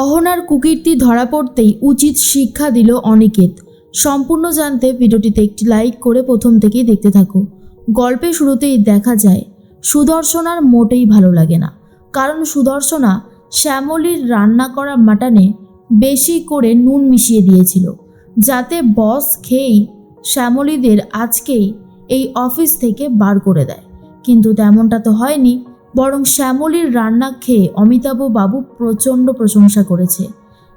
অহনার কুকীর্তি ধরা পড়তেই উচিত শিক্ষা দিল অনিকেত। সম্পূর্ণ জানতে ভিডিওটিতে একটি লাইক করে প্রথম থেকেই দেখতে থাকো। গল্পের শুরুতেই দেখা যায়, সুদর্শনার মোটেই ভালো লাগে না। কারণ সুদর্শনা শ্যামলীর রান্না করা মাটনে বেশি করে নুন মিশিয়ে দিয়েছিল, যাতে বস খেয়েই শ্যামলীদের আজকেই এই অফিস থেকে বার করে দেয়। কিন্তু তেমনটা তো হয়নি। বরং শ্যামলীর রান্না খেয়ে অমিতাভ বাবু প্রচণ্ড প্রশংসা করেছে।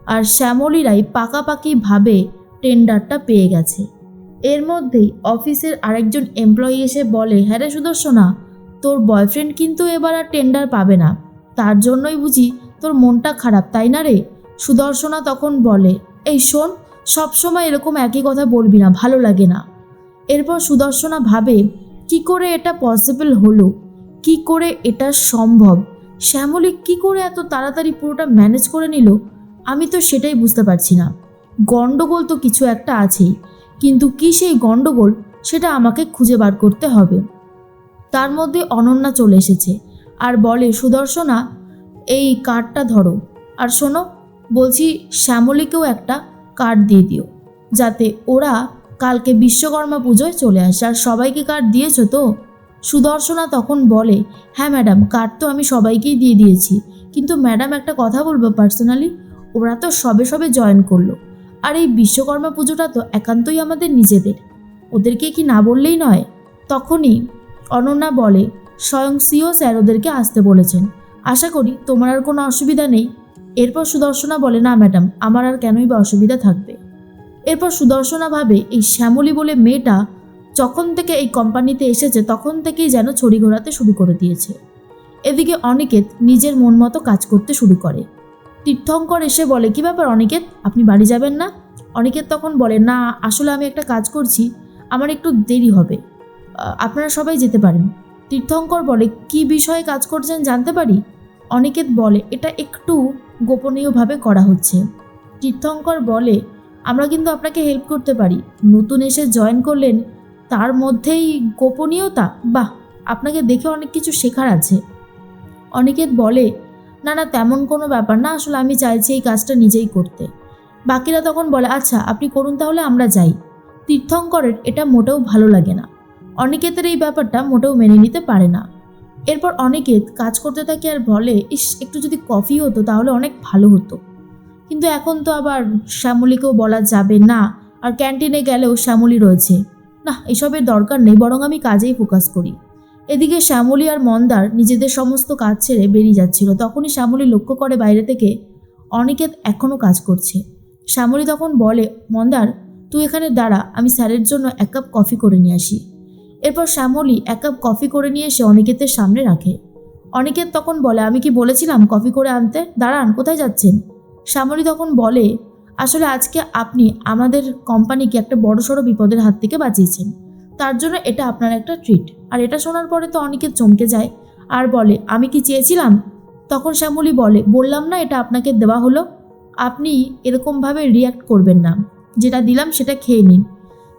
আর শ্যামলীরাই পাকাপাকিভাবে টেন্ডারটা পেয়ে গেছে। এর মধ্যেই অফিসের আরেকজন এমপ্লয়ি এসে বলে হ্যাঁ রে সুদর্শনা, তোর বয়ফ্রেন্ড কিন্তু এবার আর টেন্ডার পাবে না। তার জন্যই বুঝি তোর মনটা খারাপ, তাই না রে? সুদর্শনা তখন বলে, এই শোন সবসময় এরকম একই কথা বলবি না, ভালো লাগে না। এরপর সুদর্শনা ভাবে, কি করে এটা পসিবল হলো? কি করে এটা সম্ভব? শ্যামলী কি করে এত তাড়াতাড়ি পুরোটা ম্যানেজ করে নিল? আমি তো সেটাই বুঝতে পারছি না। গন্ডগোল তো কিছু একটা আছেই, কিন্তু কি সেই গন্ডগোল সেটা আমাকে খুঁজে বার করতে হবে। তার মধ্যে অনন্যা চলে এসেছে আর বলে, সুদর্শনা, এই কার্ডটা ধরো। আর শোনো, বলছি শ্যামলীকেও একটা কার্ড দিয়ে দিও, যাতে ওরা কালকে বিশ্বকর্মা পুজোয় চলে আসে। আর সবাইকে কার্ড দিয়েছ তো? সুদর্শনা তখন বলে হ্যাঁ ম্যাডাম, কার্ড তো আমি সবাইকেই দিয়ে দিয়েছি। কিন্তু ম্যাডাম একটা কথা বলব পার্সোনালি? ওরা তো সবে সবে জয়েন করল। আর এই বিশ্বকর্মা পুজোটা তো একান্তই আমাদের নিজেদের। ওদেরকে কি না বললেই নয়? তখনই অনন্যা বলে, স্বয়ং সিও স্যার ওদেরকে আসতে বলেছেন। আশা করি তোমার আর কোনো অসুবিধা নেই। এরপর সুদর্শনা বলে, না ম্যাডাম, আমার আর কেনই বা অসুবিধা থাকবে? এরপর সুদর্শনা ভাবে, এই শ্যামলী বলে মেয়েটা যখন থেকে এই কোম্পানিতে এসেছে, তখন থেকেই যেন ছড়ি ঘোরাতে শুরু করে দিয়েছে। এদিকে অনিকেত নিজের মন মতো কাজ করতে শুরু করে। তীর্থঙ্কর এসে বলে, কি ব্যাপার অনিকেত? আপনি বাড়ি যাবেন না? অনিকেত তখন বলে, না, আসলে আমি একটা কাজ করছি। আমার একটু দেরি হবে। আপনারা সবাই যেতে পারেন। তীর্থঙ্কর বলে, কি বিষয়ে কাজ করছেন জানতে পারি? অনিকেত বলে, এটা একটু গোপনীয়ভাবে করা হচ্ছে। তীর্থঙ্কর বলে, আমরা কিন্তু আপনাকে হেল্প করতে পারি। নতুন এসে জয়েন করলেন তার মধ্যেই গোপনীয়তা? বাহ, আপনাকে দেখে অনেক কিছু শেখার আছে। অনিকেত বলে, না না, তেমন কোনো ব্যাপার না, আসলে আমি চাইছি এই কাজটা নিজেই করতে। বাকিরা তখন বলে আচ্ছা আপনি করুন তাহলে, আমরা যাই। তীর্থঙ্করের এটা মোটেও ভালো লাগে না। অনিকেতের এই ব্যাপারটা মোটেও মেনে নিতে পারে না। এরপর অনিকেত কাজ করতে থাকে আর বলে, ইস, একটু যদি কফি হতো, তাহলে অনেক ভালো হতো। কিন্তু এখন তো আবার শ্যামলীকেও বলা যাবে না, আর ক্যান্টিনে গেলেও শ্যামলী রয়েছে। না, এসবের দরকার নেই, বরং আমি কাজেই ফোকাস করি। এদিকে শ্যামলী আর মন্দার নিজেদের সমস্ত কাজ ছেড়ে বেরিয়ে যাচ্ছিল। তখনই শ্যামলী লক্ষ্য করে বাইরে থেকে, অনিকেত এখনও কাজ করছে। শ্যামলী তখন বলে, মন্দার, তুই এখানে দাঁড়া, আমি স্যারের জন্য এক কাপ কফি করে নিয়ে আসি। এরপর শ্যামলী এক কাপ কফি করে নিয়ে এসে অনিকেতের সামনে রাখে। অনিকেত তখন বলে, আমি কি বলেছিলাম কফি করে আনতে? দাঁড়ান, কোথায় যাচ্ছেন? শ্যামলী তখন বলে আসলে আজকে আপনি আমাদের কোম্পানিকে একটা বড়সড় বিপদের হাত থেকে বাঁচিয়েছেন। তার জন্য এটা আপনার একটা ট্রিট আর এটা শোনার পরে তো অনেকে চমকে যায় আর বলে, আমি কি চেয়েছিলাম? তখন শ্যামলী বলে, বললাম না, এটা আপনাকে দেওয়া হলো। আপনি এরকমভাবে রিয়াক্ট করবেন না। যেটা দিলাম সেটা খেয়ে নিন।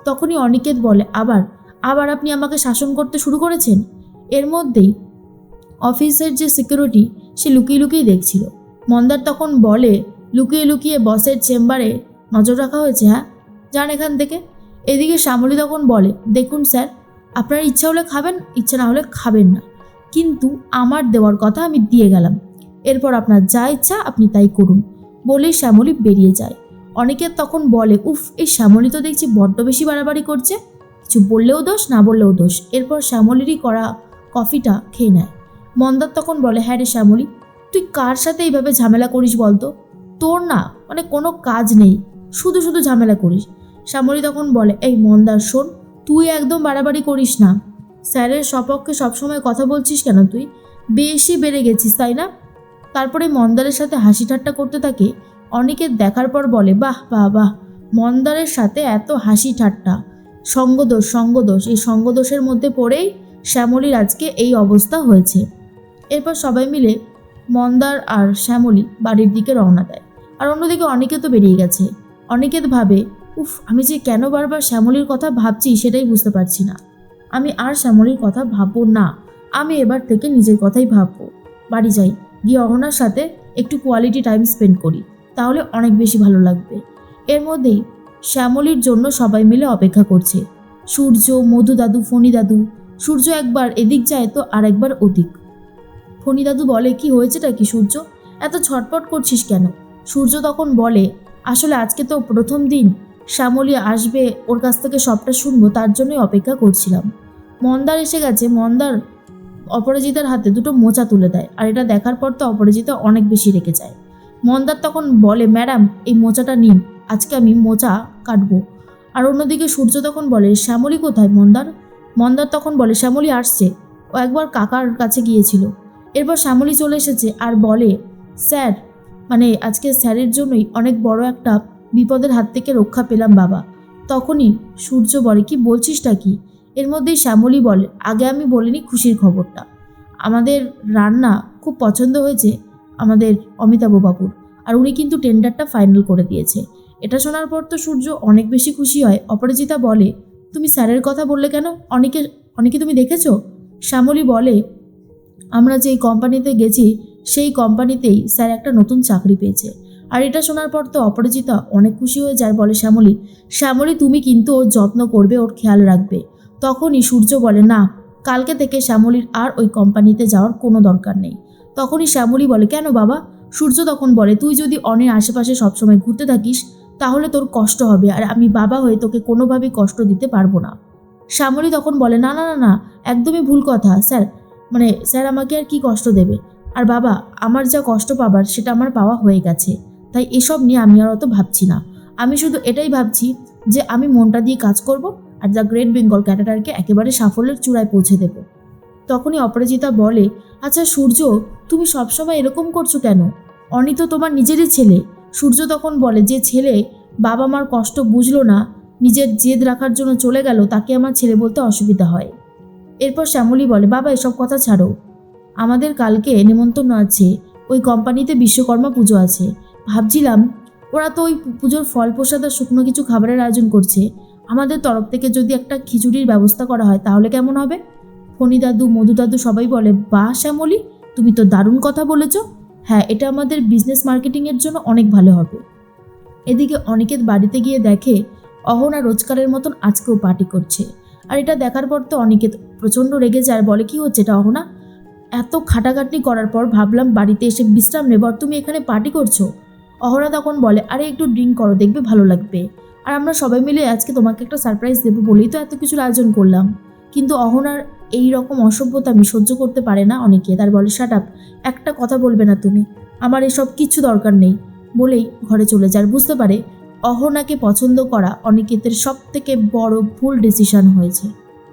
তখনই অনিকেত বলে, আবার আবার আপনি আমাকে শাসন করতে শুরু করেছেন? এর মধ্যেই অফিসের যে সিকিউরিটি সে লুকিয়ে লুকিয়ে দেখছিল। মন্দার তখন বলে লুকিয়ে লুকিয়ে বসের চেম্বারে নজর রাখা হয়েছে হ্যাঁ? যান এখান থেকে। এদিকে শ্যামলী তখন বলে, দেখুন স্যার, আপনার ইচ্ছা হলে খাবেন, ইচ্ছা না হলে খাবেন না। কিন্তু আমার দেওয়ার কথা আমি দিয়ে গেলাম। এরপর আপনার যা ইচ্ছা আপনি তাই করুন। বলেই শ্যামলী বেরিয়ে যায়। অনেকে তখন বলে, উফ, এই শ্যামলী তো দেখছি বড্ড বেশি বাড়াবাড়ি করছে। কিছু বললেও দোষ, না বললেও দোষ। এরপর শ্যামলীরই করা কফিটা খেয়ে নেয়। মন্দার তখন বলে হ্যাঁ রে শ্যামলী, তুই কার সাথে এইভাবে ঝামেলা করিস বলতো? তোর না মানে কোনো কাজ নেই, শুধু শুধু ঝামেলা করিস। শ্যামলী তখন বলে, এই মন্দার, শোন, তুই একদম বাড়াবাড়ি করিস না। স্যারের সপক্ষে সবসময় কথা বলছিস কেন তুই? বেশি বেড়ে গেছিস, তাই না? তারপরে মন্দারের সাথে হাসি ঠাট্টা করতে থাকে অনেকে দেখার পর বলে, বাহ বাহ বাহ, মন্দারের সাথে এত হাসি ঠাট্টা। সঙ্গদোষ সঙ্গদোষ, এই সঙ্গদোষের মধ্যে পড়েই শ্যামলীর আজকে এই অবস্থা হয়েছে। এরপর সবাই মিলে মন্দার আর শ্যামলী বাড়ির দিকে রওনা দেয়। আর অন্যদিকে অনেকে তো বেরিয়ে গেছে। অনেকে ভাবে, উফ, আমি যে কেন বারবার শ্যামলির কথা ভাবছি সেটাই বুঝতে পারছি না। আমি আর শ্যামলীর কথা ভাববো না। আমি এবার থেকে নিজের কথাই ভাববো। বাড়ি যাই, গিয়ে অহনার সাথে একটু কোয়ালিটি টাইম স্পেন্ড করি। তাহলে অনেক বেশি ভালো লাগবে। এর মধ্যেই শ্যামলীর জন্য সবাই মিলে অপেক্ষা করছে। সূর্য, মধু দাদু, ফণি দাদু, সূর্য একবার এদিক যায় তো আর একবার ওদিক। ফণি দাদু বলে, কি হয়েছেটা কি সূর্য? এত ছটপট করছিস কেন? সূর্য তখন বলে, আসলে আজকে তো প্রথম দিন। শ্যামলী আসবে, ওর কাছ থেকে সবটা শুনব, তার জন্যই অপেক্ষা করছিলাম। মন্দার এসে গেছে। মন্দার অপরাজিতার হাতে দুটো মোচা তুলে দেয়, আর এটা দেখার পর তো অপরাজিতা অনেক বেশি রেগে যায়। মন্দার তখন বলে, ম্যাডাম, এই মোচাটা নিন, আজকে আমি মোচা কাটবো। আর অন্যদিকে সূর্য তখন বলে, শ্যামলী কোথায় মন্দার? মন্দার তখন বলে, শ্যামলী আসছে। ও একবার কাকার কাছে গিয়েছিল। এরপর শ্যামলী চলে এসেছে আর বলে, স্যার মানে আজকে স্যারের জন্যই অনেক বড় একটা বিপদের হাত থেকে রক্ষা পেলাম বাবা। তখনই সূর্য বলে, কি বলছিসটা কি? এর মধ্যেই শ্যামলী বলে, আগে আমি বলিনি খুশির খবরটা। আমাদের রান্না খুব পছন্দ হয়েছে আমাদের অমিতাভ বাবুর, আর উনি কিন্তু টেন্ডারটা ফাইনাল করে দিয়েছে। এটা শোনার পর তো সূর্য অনেক বেশি খুশি হয়। অপরাজিতা বলে, তুমি স্যারের কথা বললে কেন? অনেকে অনেকে তুমি দেখেছ? শ্যামলী বলে, আমরা যেই কোম্পানিতে গেছি সেই কোম্পানিতেই স্যার একটা নতুন চাকরি পেয়েছে। আর এটা শোনার পর তো অপরাজিতা অনেক খুশি হয়ে যায় বলে শ্যামলী। শ্যামলী, তুমি কিন্তু ওর যত্ন করবে, ওর খেয়াল রাখবে। তখনই সূর্য বলে, না, কালকে থেকে শ্যামলীর আর ওই কোম্পানিতে যাওয়ার কোনো দরকার নেই। তখনই শ্যামলী বলে, কেন বাবা? সূর্য তখন বলে, তুই যদি অনের আশেপাশে সবসময় ঘুরতে থাকিস, তাহলে তোর কষ্ট হবে, আর আমি বাবা হয়ে তোকে কোনোভাবেই কষ্ট দিতে পারব না। শ্যামলী তখন বলে, না না না না, একদমই ভুল কথা। স্যার মানে স্যার আমাকে আর কি কষ্ট দেবে? আর বাবা, আমার যা কষ্ট পাবার সেটা আমার পাওয়া হয়ে গেছে। তাই এসব নিয়ে আমি আর অত ভাবছি না। আমি শুধু এটাই ভাবছি যে আমি মনটা দিয়ে কাজ করব আর দ্য গ্রেট বেঙ্গল ক্যাটাটারকে একেবারে সাফল্যের চূড়ায় পৌঁছে দেব। তখনই অপরাজিতা বলে আচ্ছা সূর্য, তুমি সবসময় এরকম করছ কেন? অনি তো তোমার নিজেরই ছেলে। সূর্য তখন বলে, যে ছেলে বাবা মার কষ্ট বুঝলো না, নিজের জেদ রাখার জন্য চলে গেল, তাকে আমার ছেলে বলতে অসুবিধা হয়। এরপর শ্যামলী বলে, বাবা, এসব কথা ছাড়ো। আমাদের কালকে নেমন্তন্ন আছে। ওই কোম্পানিতে বিশ্বকর্মা পুজো আছে। ভাবছিলাম, ওরা তো ওই পুজোর ফল প্রসাদ আর শুকনো কিছু খাবারের আয়োজন করছে। আমাদের তরফ থেকে যদি একটা খিচুড়ির ব্যবস্থা করা হয়, তাহলে কেমন হবে? ফণি দাদু, মধু দাদু সবাই বলে বা শ্যামলী, তুমি তো দারুণ কথা বলেছ। হ্যাঁ এটা আমাদের বিজনেস মার্কেটিংয়ের জন্য অনেক ভালো হবে। এদিকে অনিকেত বাড়িতে গিয়ে দেখে, অহনা রোজকারের মতন আজকেও পার্টি করছে। আর এটা দেখার পর তো অনিকেত প্রচণ্ড রেগে যায় আর বলে, কি হচ্ছে এটা, অহনা? এত খাটাখাটনি করার পর ভাবলাম বাড়িতে এসে বিশ্রাম নেব, আর তুমি এখানে পার্টি করছ। অহনা তখন বলে, আরে, একটু ড্রিঙ্ক করো, দেখবে ভালো লাগবে। আর আমরা সবাই মিলে আজকে তোমাকে একটা সারপ্রাইজ দেবো বলেই তো এত কিছুর আয়োজন করলাম। কিন্তু অহনার এই রকম অসভ্যতা আমি সহ্য করতে পারে না অনেকে। তার বলে শাট আপ একটা কথা বলবে না তুমি। আমার এসব কিচ্ছু দরকার নেই। বলেই ঘরে চলে যায়। আর বুঝতে পারে, অহনাকে পছন্দ করা অনিকেতের সব থেকে বড় ভুল ডিসিশন হয়েছে।